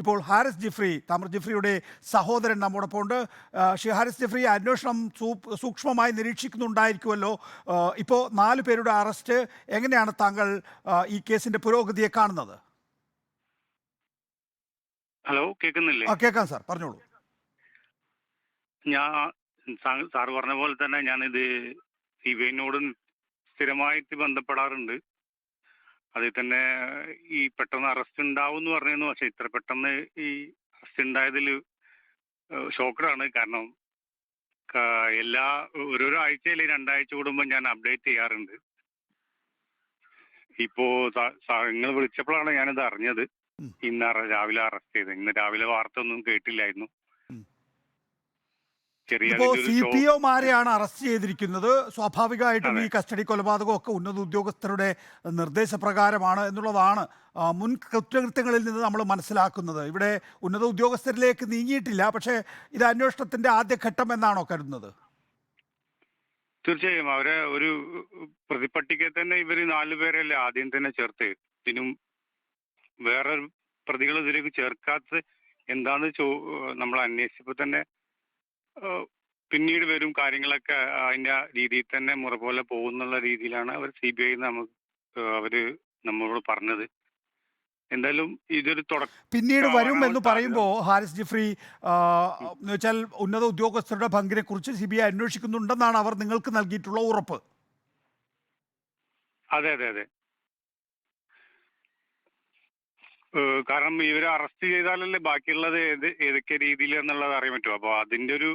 ഇപ്പോൾ ഹാരിസ് ജിഫ്രി താമർ ജിഫ്രിയുടെ സഹോദരൻ നമ്മോടൊപ്പം ഉണ്ട്. ഷി ശ്രീ ഹാരിസ് ജിഫ്രി അന്വേഷണം സൂക്ഷ്മമായി നിരീക്ഷിക്കുന്നുണ്ടായിരിക്കുമല്ലോ. ഇപ്പോൾ നാല് പേരുടെ അറസ്റ്റ്. എങ്ങനെയാണ് താങ്കൾ ഈ കേസിന്റെ പുരോഗതിയെ കാണുന്നത്? ഹലോ കേൾക്കുന്നില്ലേ? ആ കേൾക്കാം സാർ പറഞ്ഞോളൂ. ഞാൻ സാർ പറഞ്ഞ പോലെ തന്നെ ഞാനിത് ഐനോട് സ്ഥിരമായിട്ട് ബന്ധപ്പെടാറുണ്ട്. അതിൽ തന്നെ ഈ പെട്ടെന്ന് അറസ്റ്റ് ഉണ്ടാവും എന്ന് പറഞ്ഞിരുന്നു. പക്ഷെ ഇത്ര പെട്ടെന്ന് ഈ അറസ്റ്റ് ഉണ്ടായതിൽ ഷോക്കഡാണ് കാരണം എല്ലാ ഓരോരോ ആഴ്ചയിൽ രണ്ടാഴ്ച കൂടുമ്പോൾ ഞാൻ അപ്ഡേറ്റ് ചെയ്യാറുണ്ട്. ഇപ്പോ നിങ്ങൾ വിളിച്ചപ്പോഴാണ് ഞാനിത് അറിഞ്ഞത്. ഇന്ന് രാവിലെ അറസ്റ്റ് ചെയ്ത് ഇന്ന് രാവിലെ വാർത്ത ഒന്നും കേട്ടില്ലായിരുന്നു. സി പി ഒ ഒമാരെയാണ് അറസ്റ്റ് ചെയ്തിരിക്കുന്നത്. സ്വാഭാവികമായിട്ടും ഈ കസ്റ്റഡി കൊലപാതകം ഒക്കെ ഉന്നത ഉദ്യോഗസ്ഥരുടെ നിർദ്ദേശപ്രകാരമാണ് എന്നുള്ളതാണ് മുൻ കുറ്റകൃത്യങ്ങളിൽ നിന്ന് നമ്മൾ മനസ്സിലാക്കുന്നത്. ഇവിടെ ഉന്നത ഉദ്യോഗസ്ഥരിലേക്ക് നീങ്ങിയിട്ടില്ല പക്ഷേ ഇത് അന്വേഷണത്തിന്റെ ആദ്യഘട്ടം എന്നാണോ കരുതുന്നത്? തീർച്ചയായും. അവരെ ഒരു പ്രതിപട്ടികയിൽ തന്നെ ഇവർ നാലുപേരല്ലേ ആദ്യം തന്നെ ചേർത്ത്. ഇതിനും വേറെ പ്രതികൾ ഇതിലേക്ക് ചേർക്കാത്ത എന്താന്ന് ചോ നമ്മൾ അന്വേഷിച്ചപ്പോൾ തന്നെ പിന്നീട് വരും കാര്യങ്ങളൊക്കെ അതിന്റെ രീതിയിൽ തന്നെ മുറ പോലെ പോകുന്നുള്ള രീതിയിലാണ് അവർ സി ബി ഐ നമുക്ക് അവർ നമ്മളോട് പറഞ്ഞത്. എന്തായാലും ഇതൊരു തുടക്കം പിന്നീട് വരും എന്ന് പറയുമ്പോൾ ഹാരിസ് ജിഫ്രി എന്ന് വെച്ചാൽ ഉന്നത ഉദ്യോഗസ്ഥരുടെ പങ്കിനെ കുറിച്ച് സി ബി ഐ അന്വേഷിക്കുന്നുണ്ടെന്നാണ് അവർ നിങ്ങൾക്ക് നൽകിയിട്ടുള്ള ഉറപ്പ്. അതെ അതെ അതെ. കാരണം ഇവരെ അറസ്റ്റ് ചെയ്താലല്ലേ ബാക്കിയുള്ളത് ഏത് ഏതൊക്കെ രീതിയിൽ എന്നുള്ളത് അറിയാൻ പറ്റും. അപ്പോൾ അതിന്റെ ഒരു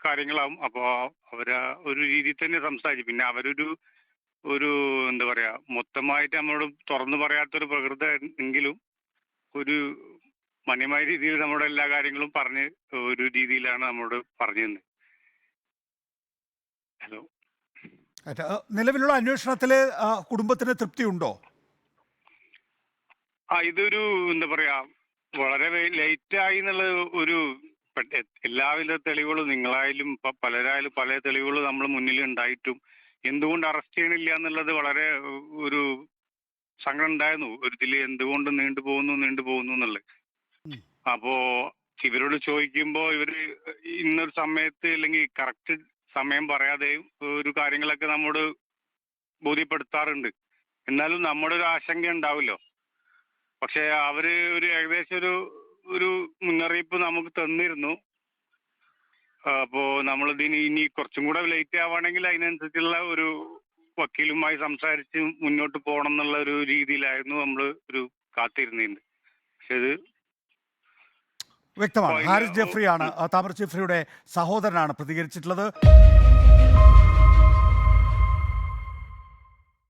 കാര്യങ്ങളാവും. അപ്പോൾ അവരെ ഒരു രീതിയിൽ തന്നെ സംസാരിച്ചു പിന്നെ അവരൊരു ഒരു എന്താ പറയുക മൊത്തമായിട്ട് നമ്മളോട് തുറന്നു പറയാത്തൊരു പ്രകൃതി എങ്കിലും ഒരു മാന്യമായ രീതിയിൽ നമ്മുടെ എല്ലാ കാര്യങ്ങളും പറഞ്ഞ് ഒരു രീതിയിലാണ് നമ്മളോട് പറഞ്ഞു തന്നെ ഹലോ. നിലവിലുള്ള അന്വേഷണത്തിൽ കുടുംബത്തിന് തൃപ്തിയുണ്ടോ? ആ ഇതൊരു എന്താ പറയാ വളരെ ലേറ്റ് ആയി എന്നുള്ള ഒരു എല്ലാവിധ തെളിവുകളും നിങ്ങളായാലും ഇപ്പൊ പലരായാലും പല തെളിവുകളും നമ്മൾ മുന്നിൽ ഉണ്ടായിട്ടും എന്തുകൊണ്ട് അറസ്റ്റ് ചെയ്യണില്ല എന്നുള്ളത് വളരെ ഒരു സങ്കടം ഉണ്ടായിരുന്നു. ഒരു ഇതിൽ എന്തുകൊണ്ട് നീണ്ടു പോകുന്നു നീണ്ടു പോകുന്നു എന്നുള്ളത്. അപ്പോ ഇവരോട് ചോദിക്കുമ്പോ ഇവർ ഇന്നൊരു സമയത്ത് അല്ലെങ്കിൽ കറക്റ്റ് സമയം പറയാതെ ഒരു കാര്യങ്ങളൊക്കെ നമ്മോട് ബോധ്യപ്പെടുത്താറുണ്ട്. എന്നാലും നമ്മുടെ ഒരു ആശങ്ക ഉണ്ടാവുമല്ലോ പക്ഷെ അവർ ഒരു ഏകദേശം ഒരു ഒരു മുന്നറിയിപ്പ് നമുക്ക് തന്നിരുന്നു. അപ്പോ നമ്മളിതിന് ഇനി കുറച്ചും കൂടെ ലേറ്റ് ആവുകയാണെങ്കിൽ അതിനനുസരിച്ചുള്ള ഒരു വക്കീലുമായി സംസാരിച്ച് മുന്നോട്ട് പോകണം എന്നുള്ള ഒരു രീതിയിലായിരുന്നു നമ്മൾ ഒരു കാത്തിരുന്നത് പക്ഷെ ഇത് വ്യക്തമാണ്. ഹാരിസ് ജെഫ്രിയാണ് താമർ ജെഫ്രിയുടെ സഹോദരനാണ് പ്രതികരിച്ചിട്ടുള്ളത്.